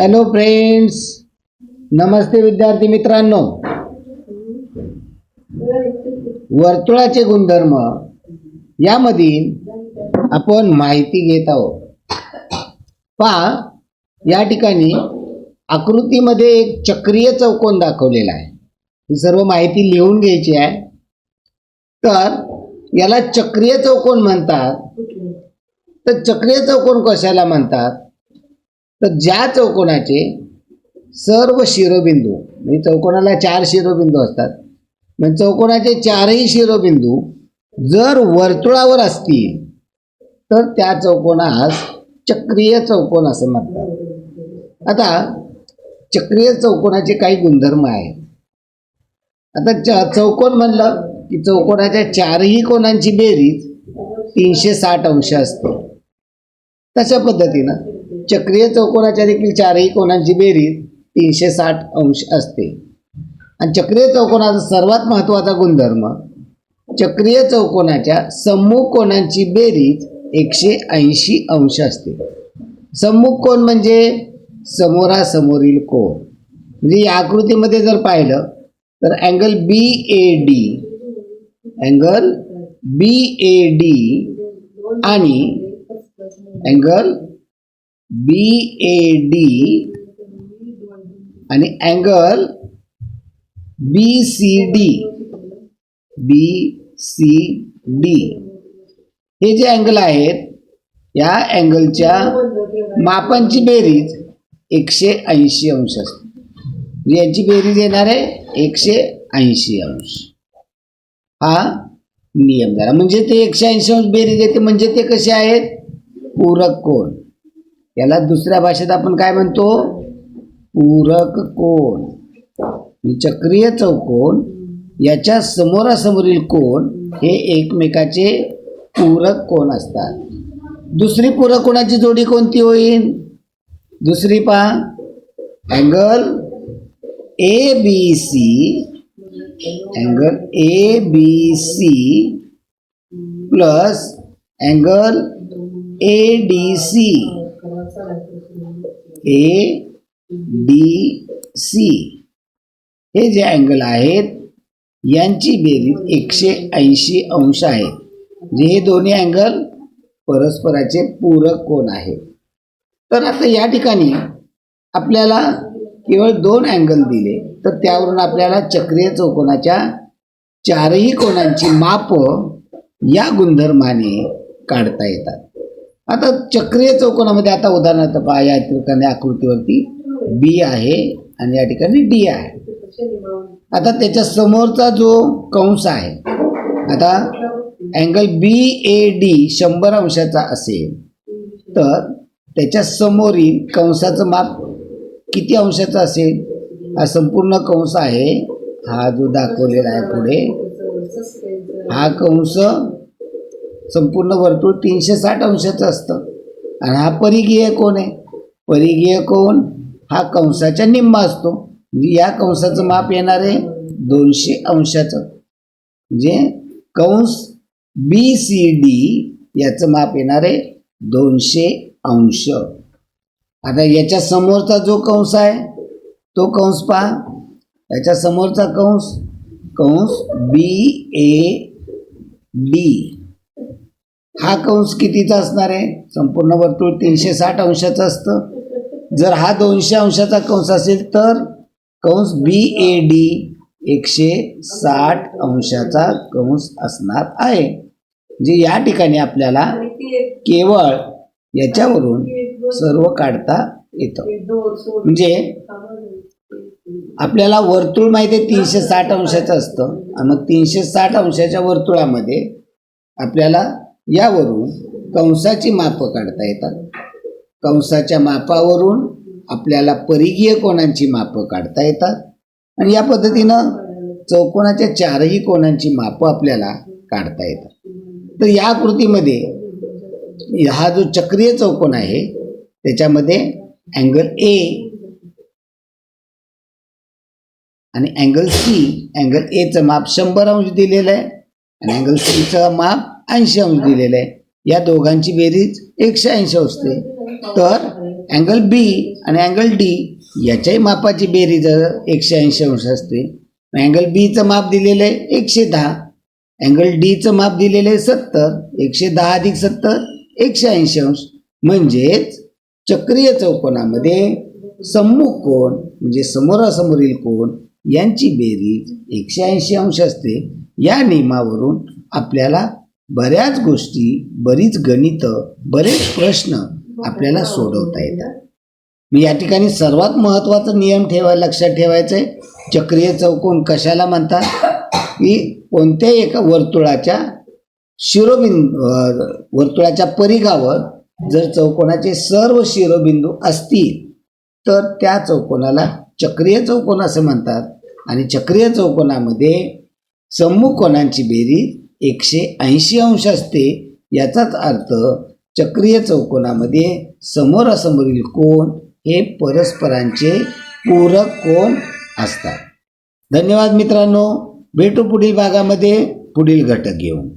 Hello friends नमस्ते विद्यार्थी मित्रांनो. वर्तुळाचे गुणधर्म यामधील आपण माहिती घेत आहोत. पहा या ठिकाणी आकृतीमध्ये एक चक्रीय चौकोन दाखवलेला आहे. ही सर्व माहिती लिहून घ्यायची आहे. तर याला चक्रीय चौकोन म्हणतात. तर चक्रीय चौकोन कशाला म्हणतात? तर ज्या चौकोनाचे सर्व शिरोबिंदू म्हणजे चौकोनाला चार शिरोबिंदू असतात म्हणजे चौकोनाचे चारही शिरोबिंदू जर वर्तुळावर असतील तर त्या चौकोनास चक्रीय चौकोन असं म्हणतात. आता चक्रीय चौकोनाचे काही गुणधर्म आहेत. आता च चौकोन म्हणलं की चौकोनाच्या चारही कोणांची बेरीज तीनशे साठ अंश असते. तशा पद्धतीनं चक्रीय चौकोनाच्या देखील चारही कोणांची बेरीज तीनशे साठ अंश असते. आणि चक्रीय चौकोनाचा सर्वात महत्त्वाचा गुणधर्म चक्रीय चौकोनाच्या सम्मुख कोणांची बेरीज एकशे ऐंशी अंश असते. सम्मुख कोण म्हणजे समोरासमोरील कोण म्हणजे या आकृतीमध्ये जर पाहिलं तर angle B A D angle B A D आणि अँगल बी ए डी आणि angle B C D B C D हे जे अँगल आहेत या अँगलच्या मापांची बेरीज एकशे ऐंशी अंश असते. म्हणजे याची बेरीज येणार आहे एकशे ऐंशी अंश. हा नियम झाला. म्हणजे ते एकशे ऐंशी अंश बेरीज येते म्हणजे ते कसे आहेत? पूरक कोण याला दुसऱ्या भाषेत आपण काय म्हणतो? पूरक कोण? म्हणजे चक्रीय चौकोन याच्या समोरासमोरील कोण हे एकमेकाचे पूरक कोण असतात. दुसरी पूरक कोणाची जोडी कोणती होईल? दुसरी पहा. Angle A B C angle A B C plus angle A D C A D C हे जे अँगल आहेत यांची बेरीज एकशे ऐंशी अंश आहे. म्हणजे हे दोन्ही अँगल परस्पराचे पूरक कोण आहेत तर आता या ठिकाणी आपल्याला केवळ दोन अँगल दिले तर त्यावरून आपल्याला चक्रीय चौकोनाच्या चारही कोणांची माप या गुणधर्माने काढता येतात. आता चक्रीय चौकोनामध्ये आता उदाहरणार्थ पहा या ठिकाणी आकृतीवरती बी आहे आणि या ठिकाणी डी आहे. आता त्याच्या समोरचा जो कंस आहे आता अँगल बी ए डी शंभर अंशाचा असेल तर त्याच्या समोरील कंसाचं माप किती अंशाचं असेल? हा संपूर्ण कंस आहे हा जो दाखवलेला आहे पुढे हा कंस संपूर्ण वर्तुळ तीनशे साठ अंशाचं असतं. आणि हा परिघीय कोण आहे. परिघीय कोण हा कंसाच्या निम्मा असतो. या कंसाचं माप येणार आहे दोनशे अंशाचं. म्हणजे कंस बी सी डी याचं माप येणार आहे दोनशे अंश. आता याच्या समोरचा जो कंस आहे तो कंस पहा. याच्या समोरचा कंस कंस बी ए डी हा कंस कितीचा असणार आहे? संपूर्ण वर्तुळ तीनशे साठ अंशाचं असतं. जर हा दोनशे अंशाचा कंस असेल तर कंस बी ए डी एकशे साठ अंशाचा कंस असणार आहे. जे या ठिकाणी आपल्याला केवळ याच्यावरून सर्व काढता येतं. म्हणजे आपल्याला वर्तुळ माहिती आहे तीनशे साठ अंशाचं असतं. आणि मग तीनशे साठ अंशाच्या वर्तुळामध्ये आपल्याला यावरून कंसाची मापं काढता येतात. कंसाच्या मापावरून आपल्याला परिघीय कोणांची मापं काढता येतात आणि या पद्धतीनं चौकोनाच्या चारही कोणांची मापं आपल्याला काढता येतात. तर या आकृतीमध्ये हा जो चक्रीय चौकोन आहे त्याच्यामध्ये अँगल ए आणि अँगल सी अँगल एचं माप शंभर अंश दिलेलं आहे आणि अँगल सीचं माप ऐंशी अंश दिलेलं आहे. या दोघांची बेरीज एकशे ऐंशी असते. तर अँगल बी आणि अँगल डी याच्याही मापाची बेरीज एकशे ऐंशी अंश असते. अँगल बीचं माप दिलेलं आहे एकशे दहा. अँगल डीचं माप दिलेलं आहे सत्तर. एकशे दहा अधिक सत्तर एकशे ऐंशी अंश. म्हणजेच चक्रीय चौकोनामध्ये सम्मुख कोण म्हणजे समोरासमोरील कोण यांची बेरीज एकशे ऐंशी अंश असते. या नियमावरून आपल्याला बऱ्याच गोष्टी बरीच गणितं बरेच प्रश्न आपल्याला सोडवता येतात. मी या ठिकाणी सर्वात महत्त्वाचा नियम ठेवायला लक्षात ठेवायचं आहे. चक्रीय चौकोन कशाला म्हणतात? की कोणत्याही एका वर्तुळाच्या शिरोबिंदू वर्तुळाच्या परिघावर जर चौकोनाचे सर्व शिरोबिंदू असतील तर त्या चौकोनाला चक्रीय चौकोन असं म्हणतात. आणि चक्रीय चौकोनामध्ये सम्मुख कोणांची बेरीज एकशे ऐंशी अंश असते. याचाच अर्थ चक्रीय चौकोनामध्ये समोरासमोरील कोण हे परस्परांचे पूरक कोण असतात. धन्यवाद मित्रांनो. भेटू पुढील भागामध्ये. पुढील घटक घेऊन.